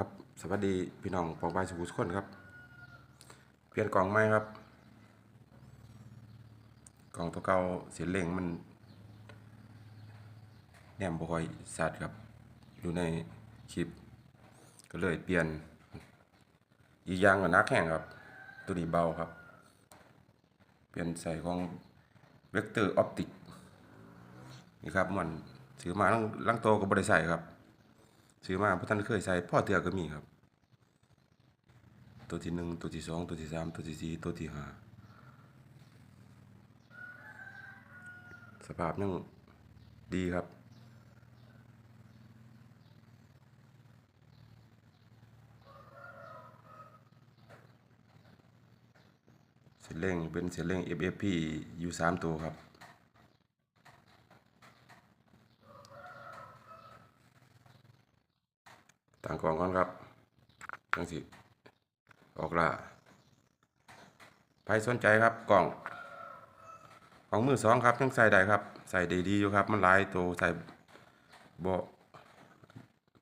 ครับสวัสดีพี่น้องปองบายสุขุสุขคนครับ เปลี่ยนกล่องใหม่ครับ กล่องตัวเก่าเสียเล่งมันแนมบอยสัดครับ อยู่ในคลิป ก็เลยเปลี่ยน อีกอย่างก็นักแข่งครับ ตัวนี้เบาครับ เปลี่ยนใส่ของเวกเตอร์ออปติกนี่ครับมันซื้อมาลังลังโตก็บ่ได้ใส่ครับ ซื้อมาเพราะท่านเคยใส่พ่อเตือก็มีครับ ตัวที่หนึ่งตัวที่สองตัวที่สามตัวที่สี่ตัวที่ห้าสภาพยังดีครับเสียเร่งเป็นเสียเร่ง FFP อยู่สามตัวครับ ต่างกล่องก่อนครับจังสิออกละใครสนใจครับกล่องของมือสองครับยังใส่ได้ครับ ใส่ดีๆอยู่ครับ มันหลายตัวใส่บ่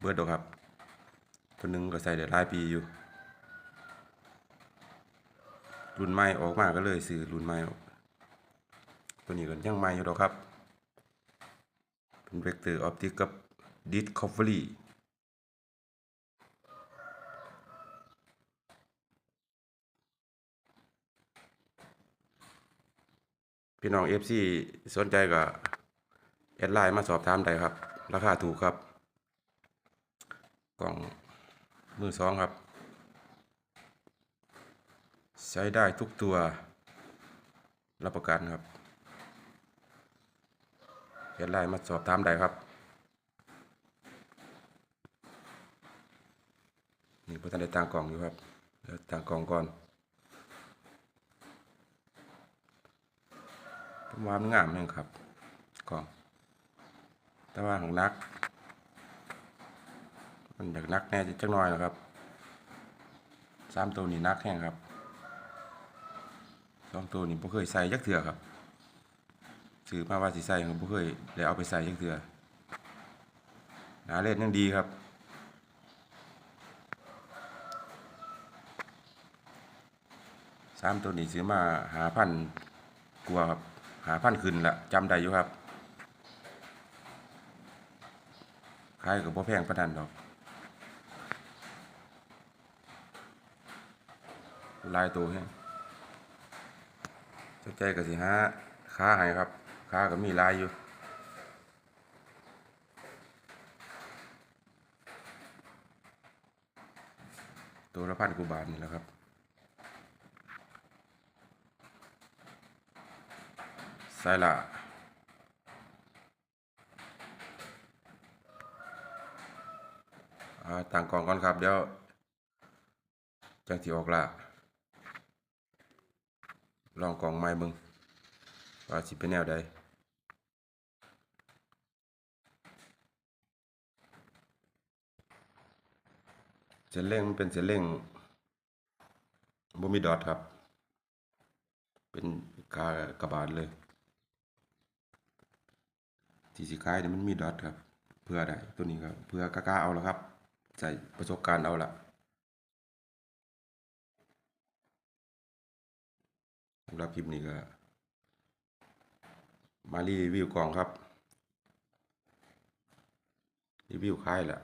เบิดดอกครับตัวหนึงก็ใส่ได้หลายปีอยู่ รุ่นใหม่ออกมาก็เลยซื้อรุ่นใหม่ตัวนี้ก็ยังใหม่อยู่ดอกครับ เป็นเวกเตอร์ออปติกกับดิสคัฟเวอรี่ พี่น้อง FC สนใจก็แอดไลน์มาสอบถามได้ครับ ราคาถูกครับ กล่องมือสองครับ ใช้ได้ทุกตัวรับประกันครับแอดไลน์มาสอบถามได้ครับ นี่พอท่านได้ต่างกล่องอยู่ครับเดี๋ยวต่างกล่องก่อน ผม ว่ามันงามแม่งครับกล่องแต่ว่าของนัก มันอยากนักแน่จักหน่อยนะครับสามตัวนี้นักแห้งครับสองตัวนี้ผมเคยใส่ยักเถื่อครับซื้อมาว่าสิใส่ผมบ่เคยได้เอาไปใส่ยักเถื่อหนาเล่นยังดีครับสามตัวนี้ซื้อมาหาพันกลัวครับ หาพันขึ้นละจำได้อยู่ครับขายกับพ่อแพงประนันดอกลายตัวแห้งสนใจก็สิหาค้าให้ครับค้าก็มีลายอยู่ตัวละพันกว่าบาทนี่แหละครับ ใส่ละต่างก่องก่อนครับ เดี๋ยว จังที่ออกละลองกองไม้มึงว่าสิเป็นแนวใดเส้นเร่งมันเป็นเส้นเร่งบ่มีดอทครับ เป็นกากระบาดเลย ที่สิขายเนี่ยมันมีดอทครับเพื่อได้ตัวนี้ครับเพื่อกล้าเอาละครับใส่ประสบการณ์เอาละสำหรับคลิปนี้ก็มารีวิวกล่องครับ รีวิวขายละ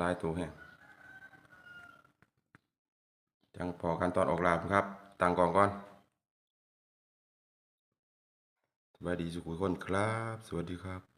ลายตัวแห้งจังพอกันตอนออกลาครับ ต่างกล่องก่อน สวัสดีสุขุคนครับ สวัสดีครับ